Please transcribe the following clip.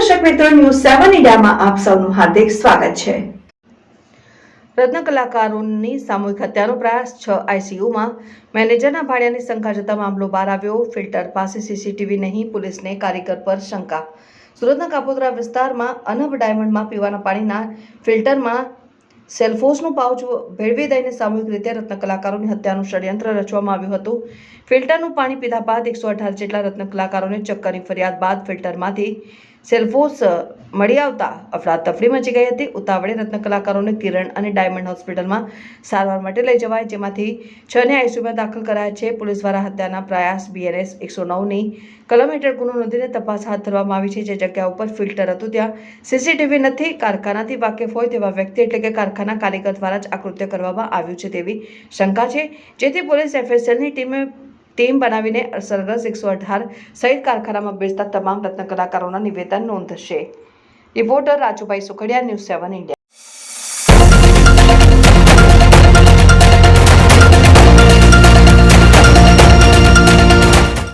મિત્રો ન્યૂઝ સેવન ઇન્ડિયામાં આપ સૌનું હાર્દિક સ્વાગત છે. રત્ન કલાકારોની સામૂહિક હત્યાનો પ્રયાસ છ આઈસીયુમાં મેનેજરના ભાડિયાની શંકા જતા મામલો બહાર આવ્યો. ફિલ્ટર પાસે સીસીટીવી નહીં, પોલીસને કારીગર પર શંકા. સુરતના કાપોદરા વિસ્તારમાં અનબ ડાયમંડમાં પીવાના પાણીના ફિલ્ટરમાં સેલ્ફોસનું પાઉચ ભેળવી દઈને સામૂહિક રીતે રત્ન કલાકારોની હત્યાનું ષડયંત્ર રચવામાં આવ્યું હતું. ફિલ્ટરનું પાણી પીધા બાદ એકસો અઢાર જેટલા રત્ન કલાકારોને ચક્કરની ફરિયાદ બાદ ફિલ્ટરમાંથી સેલ્ફોસ મળી આવતા અફડાતફડી મચી ગઈ હતી. ઉતાવળે રત્ન કલાકારોને કિરણ અને ડાયમંડ હોસ્પિટલમાં સારવાર માટે લઈ જવાય. જેમાંથી છને આઈસીયુમાં દાખલ કરાયા છે. પોલીસ દ્વારા હત્યાના પ્રયાસ બીએનએસ એકસો નવની કલમ હેઠળ ગુનો નોંધીને તપાસ હાથ ધરવામાં આવી છે. જે જગ્યા ઉપર ફિલ્ટર હતું, ત્યાં સીસીટીવી નથી, કારખાનાથી વાકેફ હોય તેવા વ્યક્તિ એટલે કે કારખાના કારીગર દ્વારા જ આ કૃત્ય કરવામાં આવ્યું છે તેવી શંકા છે. જેથી પોલીસ એફએસએલની ટીમે ટીમ બનાવીને સરગસ એકસો અઢાર સહિત કારખાનામાં બેસતા તમામ રત્ન કલાકારોના નિવેદન નોંધશે. Reporter Rajubhai Sukhadia, news seven India.